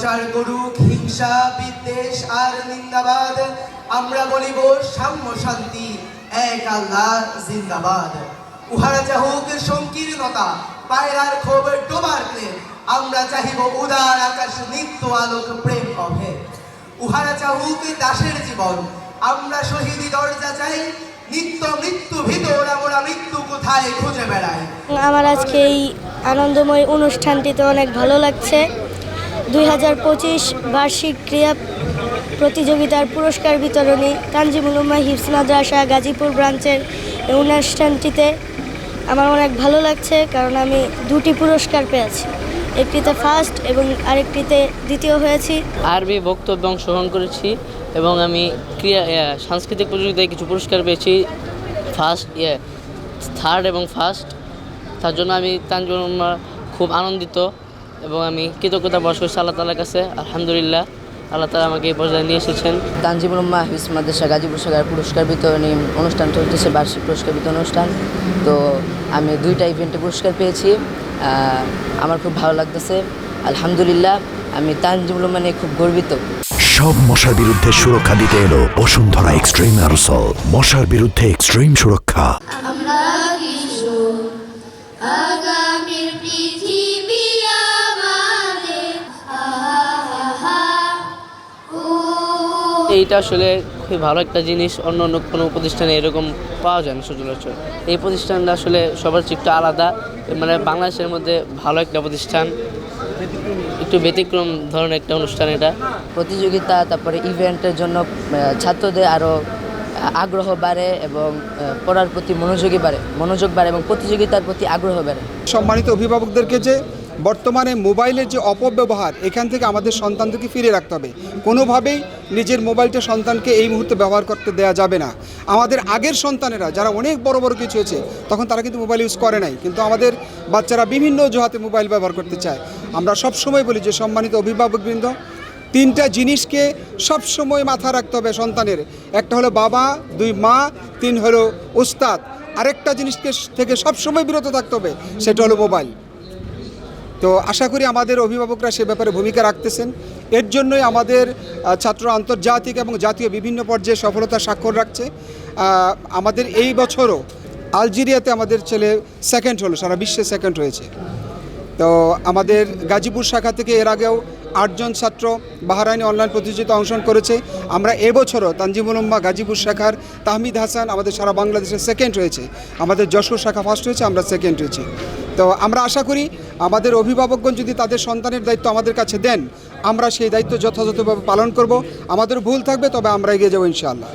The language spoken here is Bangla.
বিচার করুক, হিংসা, বিদ্বেষ আর নিন্দাবাদ। আমরা বলিব সাম্য শান্তি, এক আল্লাহ জিন্দাবাদ। উহারা চাহুক সংকীর্ণতা, পায়রার ক্ষোভ ডোবার প্রেম। আমরা চাহিব উদার আকাশ, নিত্য আলোক, প্রেম অভে উহারা চাহুক দাসের জীবন, আমরা শহীদি দরজা চাই। নিত্য মৃত্যু ভিতর, আমরা মৃত্যু কোথায় খুঁজে বেড়াই? আমার আজকে এই আনন্দময় অনুষ্ঠানটিতে অনেক ভালো লাগছে। দুই হাজার পঁচিশ বার্ষিক ক্রীড়া প্রতিযোগিতার পুরস্কার বিতরণী তানজিমুল উম্মা হিফস মাদ্রাসা গাজীপুর ব্রাঞ্চের অনুষ্ঠানটিতে আমার অনেক ভালো লাগছে কারণ আমি দুটি পুরস্কার পেয়েছি। একটিতে ফার্স্ট এবং আরেকটিতে দ্বিতীয় হয়েছি। আরবি বক্তব্যে অংশগ্রহণ করেছি এবং আমি ক্রিয়া সাংস্কৃতিক প্রতিযোগিতায় কিছু পুরস্কার পেয়েছি। ফার্স্ট ইয়ে থার্ড এবং ফার্স্ট। তার জন্য আমি তানজুল উম্মাহ খুব আনন্দিত। এবং আমি কৃতজ্ঞতা বর্ষ করছি আল্লাহ তালার কাছে। আলহামদুলিল্লাহ আল্লাহ তালা আমাকে এই পর্যায়ে নিয়ে এসেছেন। তানজিমুল উম্মা হাফিজ মাদ্রাসা গাজীপুর শাখার পুরস্কার বিতরণী অনুষ্ঠান চলতেছে বার্ষিক পুরস্কার বিতরণ অনুষ্ঠান। তো আমি দুইটা ইভেন্টে পুরস্কার পেয়েছি। আমার খুব ভালো লাগতেছে। আলহামদুলিল্লাহ আমি তানজিমুল উম্মা নিয়ে খুব গর্বিত। সব মশার বিরুদ্ধে সুরক্ষা দিতে এলো বসুন্ধরা এক্সট্রিম অ্যারোসল। মশার বিরুদ্ধে এক্সট্রিম সুরক্ষা। আমরা এইটা আসলে খুবই ভালো একটা জিনিস। অন্য অন্য কোনো প্রতিষ্ঠানে এরকম পাওয়া যায় না সচরাচর। এই প্রতিষ্ঠানটা আসলে সবার চেয়ে একটু আলাদা। মানে বাংলাদেশের মধ্যে ভালো একটা প্রতিষ্ঠান। একটু ব্যতিক্রম ধরনের একটা অনুষ্ঠান এটা। প্রতিযোগিতা তারপরে ইভেন্টের জন্য ছাত্রদের আরও আগ্রহ বাড়ে এবং পড়ার প্রতি মনোযোগী বাড়ে মনোযোগ বাড়ে এবং প্রতিযোগিতার প্রতি আগ্রহ বাড়ে। সম্মানিত অভিভাবকদেরকে যে বর্তমানে মোবাইলের যে অপব্যবহার, এখান থেকে আমাদের সন্তানদেরকে ফিরে রাখতে হবে। কোনোভাবেই নিজের মোবাইলটা সন্তানকে এই মুহূর্তে ব্যবহার করতে দেওয়া যাবে না। আমাদের আগের সন্তানেরা যারা অনেক বড় বড় কিছু হয়েছে, তখন তারা কিন্তু মোবাইল ইউজ করে নাই। কিন্তু আমাদের বাচ্চারা বিভিন্ন অজুহাতে মোবাইল ব্যবহার করতে চায়। আমরা সব সময় বলি যে, সম্মানিত অভিভাবকবৃন্দ, তিনটা জিনিসকে সব সময় মাথা রাখতে হবে সন্তানের। একটা হলো বাবা, দুই মা, তিন হলো উস্তাদ আরেকটা জিনিসকে থেকে সব সময় বিরত থাকতে হবে, সেটা হলো মোবাইল। তো আশা করি আমাদের অভিভাবকরা সে ব্যাপারে ভূমিকা রাখতেছেন। এর জন্যই আমাদের ছাত্র আন্তর্জাতিক এবং জাতীয় বিভিন্ন পর্যায়ে সফলতা স্বাক্ষর রাখছে। আমাদের এই বছরও আলজেরিয়াতে আমাদের ছেলে সেকেন্ড হলো, সারা বিশ্বে সেকেন্ড হয়েছে। তো আমাদের গাজীপুর শাখা থেকে এর আগেও আটজন ছাত্র বাহারাইনে অনলাইন প্রতিযোগিতা অংশগ্রহণ করেছে। আমরা এবছরও তানজিমুল উম্মা, গাজীপুর শাখার তাহমিদ হাসান, আমাদের সারা বাংলাদেশে সেকেন্ড হয়েছে আমাদের যশোর শাখা ফার্স্ট হয়েছে, আমরা সেকেন্ড হয়েছি তো আমরা আশা করি আমাদের অভিভাবকগণ যদি তাদের সন্তানের দায়িত্ব আমাদের কাছে দেন, আমরা সেই দায়িত্ব যথাযথভাবে পালন করব। আমাদের ভুল থাকবে, তবে আমরা এগিয়ে যাব ইনশাআল্লাহ।